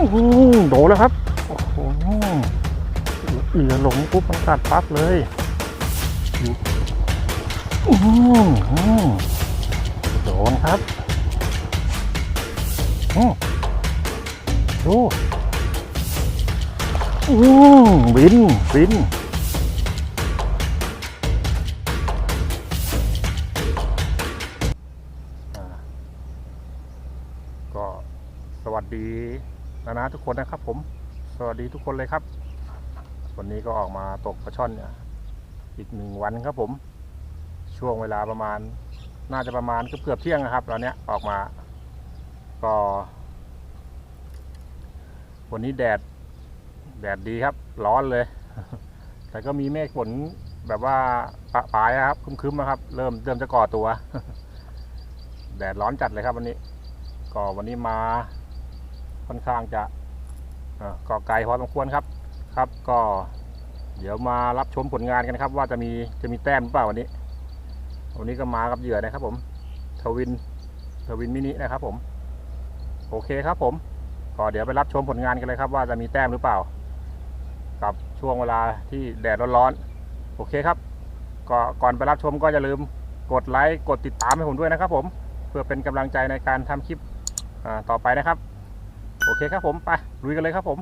อื้อหือโดนแล้วครับ โอ้โหเอือหลงปุ๊บมันกัดปั๊บเลยอื้อหือโดนครับดูอื้อบินบินอ่าก็สวัสดี นะนะทุกคนนะครับผมสวัสดีทุกคนเลยครับ วันนี้ก็ออกมาตกปลาช่อนเนี่ยอีกหนึ่งวันครับผม ช่วงเวลาประมาณ น่าจะประมาณเกือบเกือบเที่ยงนะครับตอนเนี้ยออกมา ก็ วันนี้แดด แดดดีครับ ร้อนเลย แต่ก็มีเมฆฝนแบบว่าปะปลายครับคึ้มๆนะครับ เริ่มเริ่มจะก่อตัว แดดร้อนจัดเลยครับวันนี้ ก็วันนี้มา ค่อนข้างจะก่อไกลพอสมควรครับครับ ก็เดี๋ยวมารับชมผลงานกันครับ ว่าจะมีจะมีแต้มหรือเปล่าวันนี้ วันนี้ก็มากับเหยื่อนะครับ ผมทวินทวินมินินะครับ ผม โอเคครับ ผมก็เดี๋ยวไปรับชมผลงานกันเลยครับ ว่าจะมีแต้มหรือเปล่า กับช่วงเวลาที่แดดร้อนๆโอเคครับก็ก่อนไปรับชมก็อย่าลืมกดไลค์กดติดตามให้ผมด้วยนะครับ ผมเพื่อเป็นกำลังใจในการทำคลิปต่อไปนะครับ โอเคครับผมไปลุยกันเลยครับผม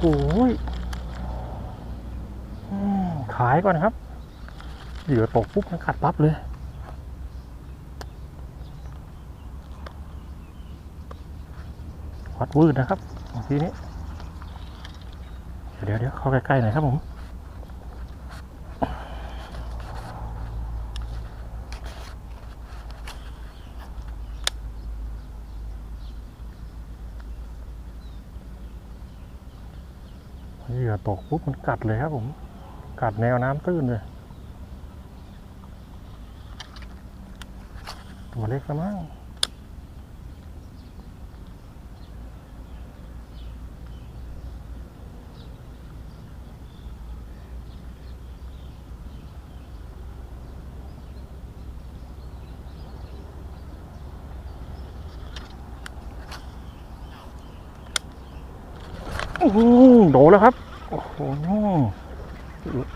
โหขายก่อนครับเหยื่อตกปุ๊บมันกัดปั๊บเลย วัดวืดนะครับทีนี้ เดี๋ยวเดี๋ยวเข้าใกล้ๆหน่อยครับผม ตกปุ๊บมันกัดเลยครับผม กัดแนวน้ำตื้นเลย ตัวเล็กล้วมั้งโดนแล้วครับ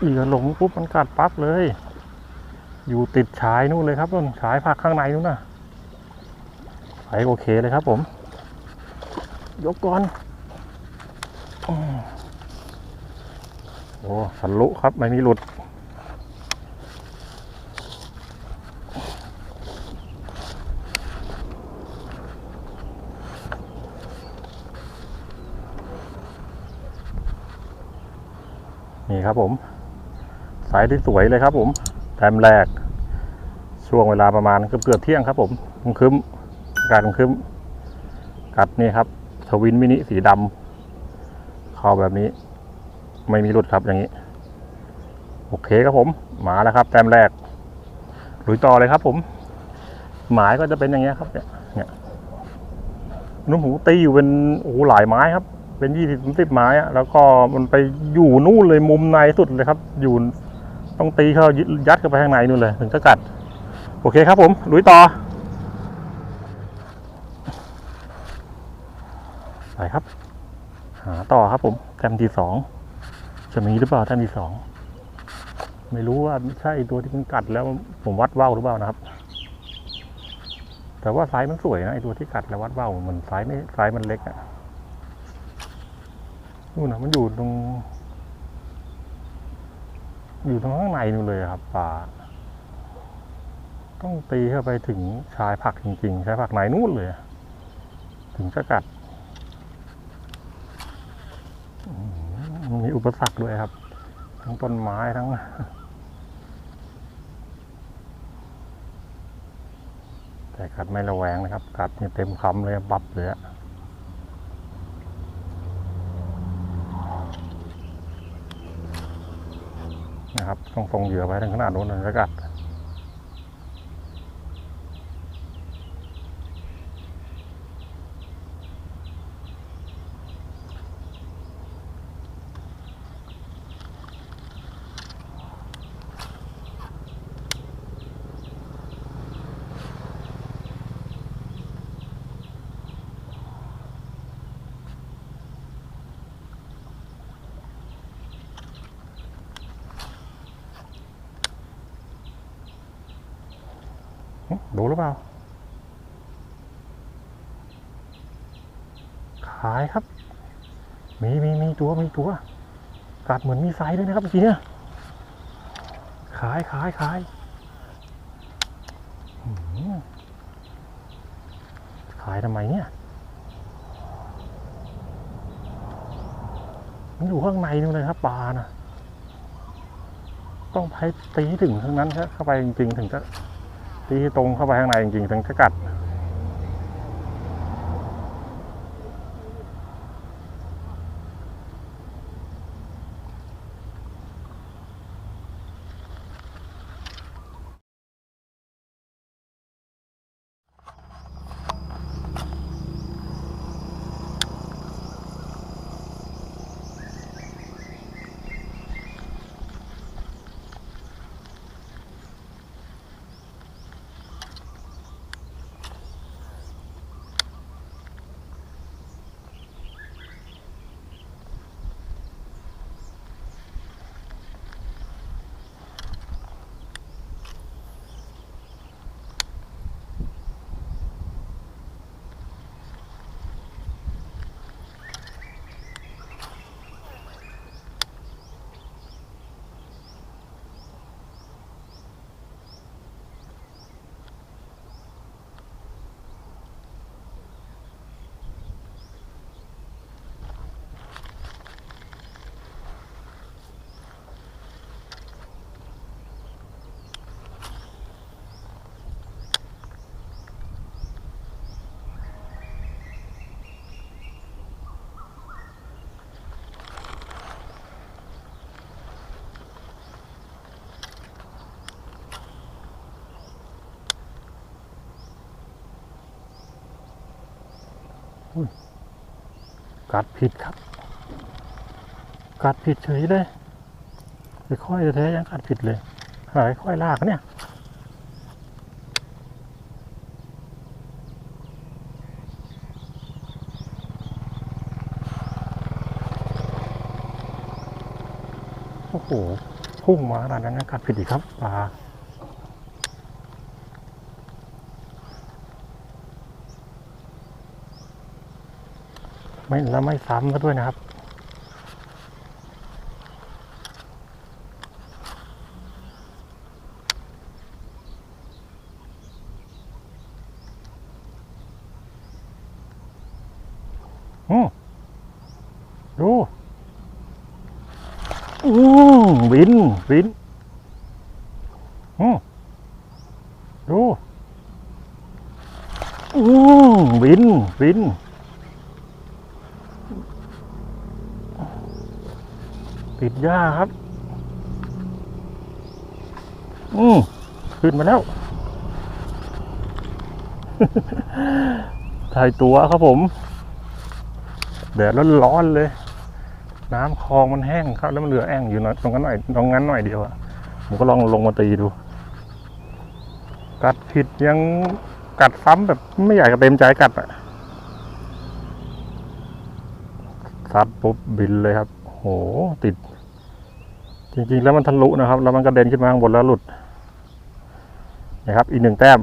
เหยื่อหลงปุ๊บมันกัดปั๊บเลย อยู่ติดชายนู่นเลยครับต้นชายผักข้างในนู่นน่ะไปโอเคเลยครับผม ยกก่อนโอ้สันลุครับไม่มีหลุด นี่ครับผมสายที่สวยเลยครับผมแต้มแรก ช่วงเวลาประมาณเกือบเกือบเที่ยงครับผมครึ้มอากาศครึ้มกัดนี่ครับทวินมินิสีดำเข้าแบบนี้ ไม่มีหลุดครับอย่างนี้ โอเคครับผม มาแล้วครับแต้มแรกลุยต่อเลยครับผม หมายก็จะเป็นอย่างเงี้ยครับเนี่ยนุ่มหูตีอยู่เป็นโอ้หลายไม้ครับ เป็นยี่สิบสิบไม้อะแล้วก็มันไปอยู่นู่นเลยมุมในสุดเลยครับ อยู่ต้องตีเข้ายัดเข้าไปข้างในนู่นเลย ถึงจะกัด โอเคครับผมลุยต่อไปครับ หาต่อครับผมแต้มที่สองจะมีหรือเปล่าแต้มที่สองไม่รู้ว่าใช่ตัวที่มันกัดแล้วผมวัดว่าวหรือเปล่านะครับ แต่ว่าไซส์มันสวยนะไอตัวที่กัดแล้ววัดว่าวมันไซส์ไม่ไซส์มันเล็กอะ นู่นนะมันอยู่ตรง อยู่ตรงข้างในนู่นเลยครับป่า ต้องตีเข้าไปถึงชายผักจริงๆชายผักไหนนู่นเลย ถึงจะกัดมีอุปสรรคด้วยครับ ทั้งต้นไม้ทั้งแต่กัดไม่ระแวงนะครับ กัดนี่เต็มคำเลยบับเลยอะ นะครับ ต้องส่งเหยื่อไปถึงขนาดนู้นแล้วกัด หึดูหรือเปล่า ขายครับ มีมีมีตัวมีตัว กัดเหมือนมีไซส์ด้วยนะครับเมื่อกี้เนี่ย ขายขายขายขายทำไมเนี่ยมันอยู่ข้างในนู่นเลยครับปลานะต้องไปตีถึงทั้งนั้นครับเข้าไปจริงๆ ถึงจะ ที่ตรงเข้าไปข้างในจริงๆถึงจะกัด กัดผิดครับ กัดผิดเฉยเลยไปค่อยแท้ยังกัดผิดเลยหายค่อยลากเนี่ยโอ้โหพุ่งมาขนาดนั้นนะกัดผิดอีกครับปลา ไม่แล้วไม่ซ้ำก็ด้วยนะครับ อืมดูอืมวิน วิน อืมดูอืมวิน วิน ติด หญ้าครับ อืมขึ้นมาแล้ว ถ่ายตัวครับผม แดดร้อนๆเลย น้ำคลองมันแห้งครับ แล้วมันเหลือแอ่งอยู่หน่อยตรงนั้นหน่อยตรงนั้นหน่อยเดียวอะผมก็ลองลงมาตีดู กัดผิดยังกัดซ้ำแบบไม่อยากจะเต็มใจกัดอะซัดปุ๊บบินเลยครับ โห ติด จริงๆ แล้วมันทะลุนะครับ แล้วมันกระเด็นขึ้นมาข้างบนแล้วหลุดนะครับ อีกหนึ่งแต้ม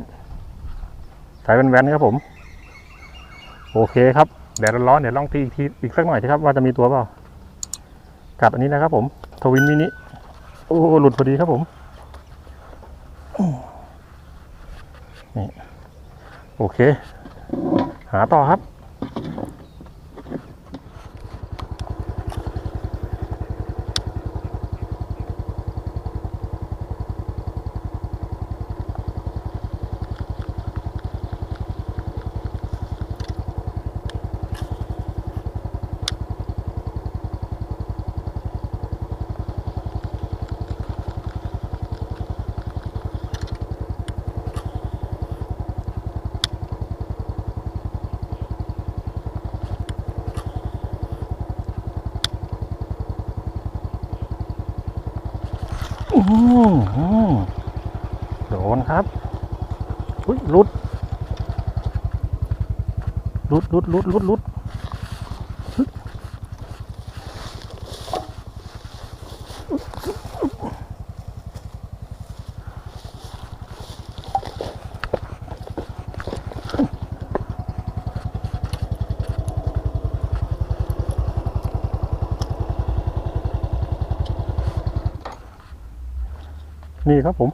สายแว่นๆครับผม โอเคครับแดดร้อนเดี๋ยวลองตีอีกทีอีกสักหน่อยสิครับว่าจะมีตัวเปล่ากัดอันนี้นะครับผมทวินมินิโอ้หลุดพอดีครับผมนี่โอเค หาต่อครับ อืมอืมโดนครับอุ้ยลุดลุดลุดลุดลุดลุด นี่ครับผม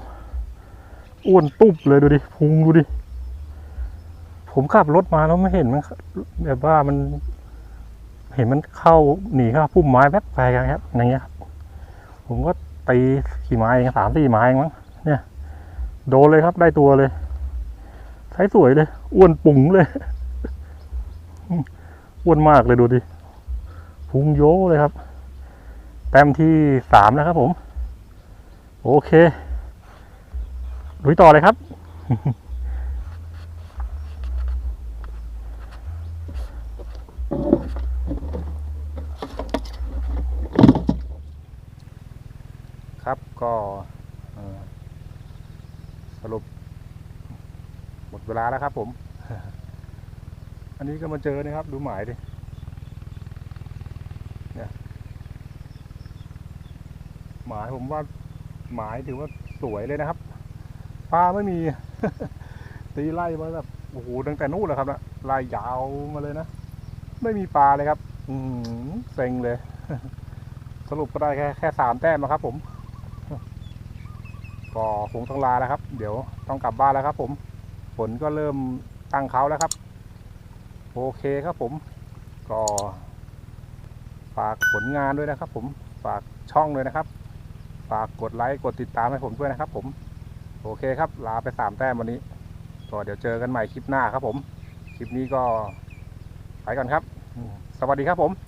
อ้วนตุ๊บเลยดูดิพุงดูดิ ผมขับรถมาแล้วไม่เห็นมันแบบว่ามัน เห็นมันเข้าหนีเข้าพุ่มไม้แป๊บไปกันครับอย่างเงี้ยครับผมก็ตีขี่ไม้เองสามสี่ไม้เองมั้งเนี่ย โดนเลยครับได้ตัวเลยใช้สวยเลย อ้วนปุ๋งเลย อ้วนมากเลยดูดิพุงโยเลยครับ แต้มที่สามแล้วครับผม โอเคลุยต่อเลยครับ ครับก็สรุป หมดเวลาแล้วครับผม อันนี้ก็มาเจอนะครับ ดูหมายดิเนี่ยหมายผมว่า หมายถือว่าสวยเลยนะครับปลาไม่มี ตีไล่มาแบบโอ้โหตั้งแต่นู้นแล้วครับนะล่ยาวมาเลยนะ ไม่มีปลาเลยครับ อืมเซ็งเลย สรุปก็ได้แค่แค่สามแต้มนะครับผม ก็คงต้องลาแล้วครับ เดี๋ยวต้องกลับบ้านแล้วครับ ผมฝนก็เริ่มตั้งเขาแล้วครับ โอเคครับผม ก็ฝากผลงานด้วยนะครับผมฝากช่องด้วยนะครับ ฝากกดไลค์กดติดตามให้ผมด้วยนะครับ ผม โอเคครับลาไปสามแต้มวันนี้ก็เดี๋ยวเจอกันใหม่คลิปหน้าครับผม คลิปนี้ก็ไปก่อนครับ สวัสดีครับผม